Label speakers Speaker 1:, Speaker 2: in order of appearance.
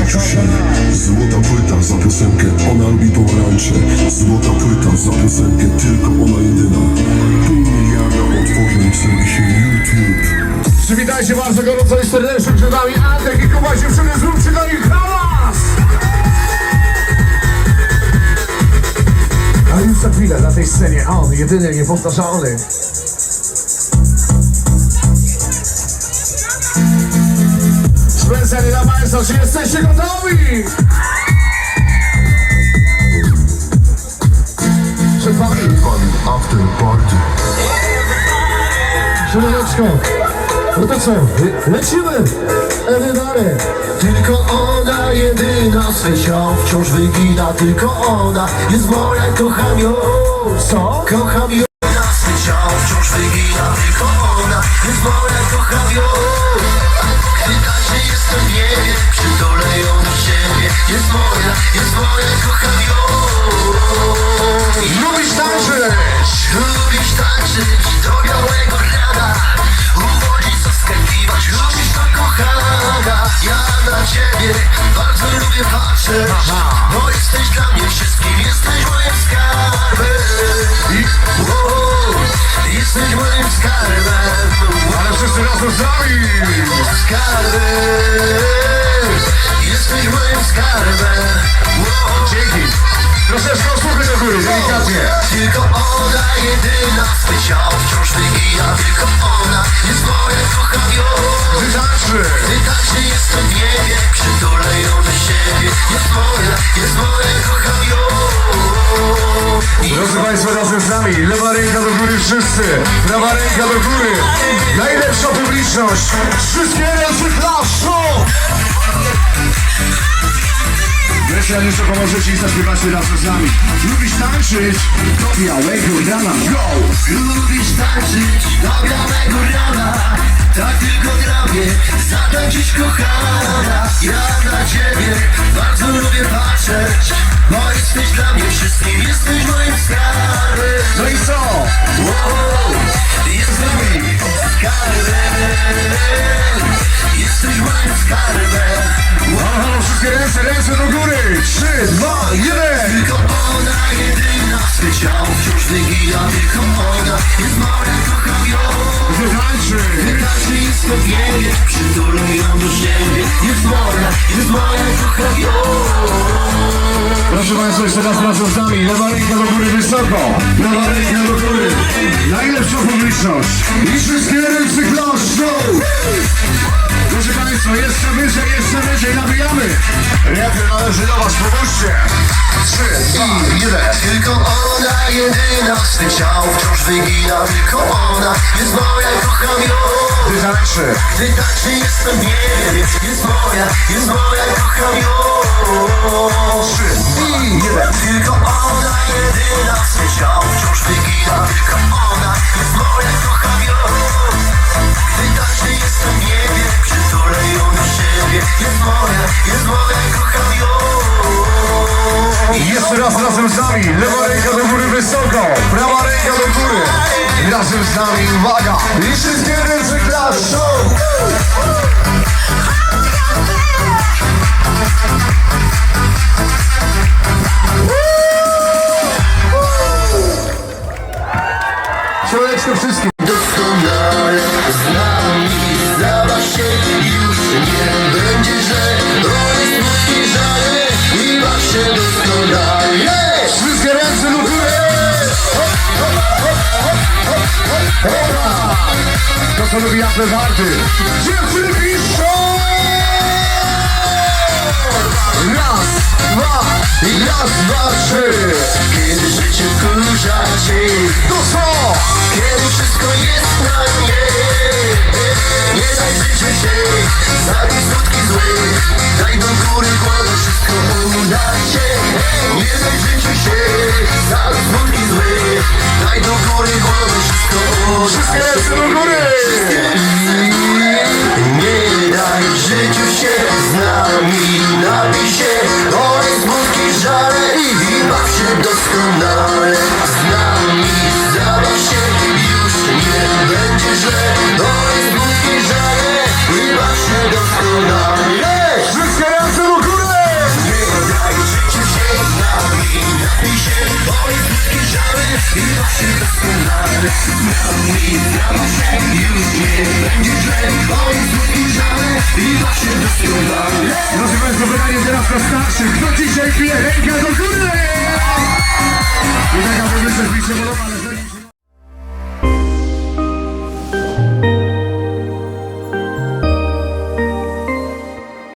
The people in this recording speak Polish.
Speaker 1: Maciusia Złota płyta za piosenkę Ona lubi pomarańcze. Złota płyta za piosenkę Tylko ona jedyna. Pół miliarda otworzeń w serwisie YouTube.
Speaker 2: Przywitajcie bardzo gorąco i serdecznie przed nami Antek i Kuba dziewczyny, zróbcie dla nich hałas! A już za chwilę na tej scenie on, jedyny, niepowtarzalny Państwa, czy jesteście gotowi? Przed Wami
Speaker 1: after party.
Speaker 2: Siemaneczko, no to co, le- lecimy? Elydary
Speaker 3: Tylko ona jedyna swe ciało wciąż wygina. Tylko ona jest moja, kocham ją.
Speaker 2: Co?
Speaker 3: Kocham ją Skarbem Jesteś moim skarbem Wow.
Speaker 2: Dzięki! Troszeczkę osłuchy do góry, delikatnie!
Speaker 3: Tylko ona jedyna swe
Speaker 2: Drodzy Państwo, razem z nami, lewa ręka do góry wszyscy, prawa ręka do góry. Najlepsza publiczność, wszystkie ręce klaszczą! Wreszcie jeszcze pomożecie i zaśpiewacie razem z nami. Lubisz tańczyć? Do białego rana, go!
Speaker 3: Lubisz tańczyć do białego rana Tylko ona jedyna swe ciało wciąż wygina Tylko ona jest moja, kocham ją
Speaker 2: Wytańczy!
Speaker 3: Wyraźnie jestem w niebie Przytulę ją do siebie Jest moja, jest moja, kocham ją
Speaker 2: Proszę Państwa, jeszcze raz razem z nami. Lewa ręka do góry wysoko. Prawa ręka do góry. Najlepsza publiczność. I wszystkie ręce klaszczą. Proszę Państwa, jeszcze wyżej, jeszcze wyżej, nabijamy. Ręce należy do Was, pomóżcie. Trzy, dwa, jeden.
Speaker 3: Tylko ona jedyna swe ciało wciąż wygina Tylko ona jest moja, kocham ją
Speaker 2: Wytańczy.
Speaker 3: Gdy tańczy jestem w niebie Jest moja, jest moja, kocham ją
Speaker 2: I jeszcze raz razem z nami. Lewa ręka do góry wysoko. Prawa ręka do góry. Razem z nami, uwaga. I wszystkie ręce klaszczą. Siemaneczko wszystkim. Co lubi Apple Warty. Dziewczyny piszą!
Speaker 3: Raz, dwa, raz, dwa, trzy Kiedy życie wkurza cię
Speaker 2: To co?
Speaker 3: Kiedy wszystko jest na nie Nie daj życiu się Zabij skutki zły Daj do góry głowę Wszystko uda się Nie daj życiu się Zabij skutki zły Daj do góry głowę Wszystko uda
Speaker 2: Wszystkie ręce do góry!
Speaker 3: Się, olej z mózgi żale I baw się doskonale. Z nami zabaw się Już nie będzie źle. Olej z mózgi żale I baw się doskonale. Się z nami z doskonale. Nami i właśnie doskonale
Speaker 2: Proszę Państwa, pytanie teraz do starszych. Kto dzisiaj pije rękę do góry?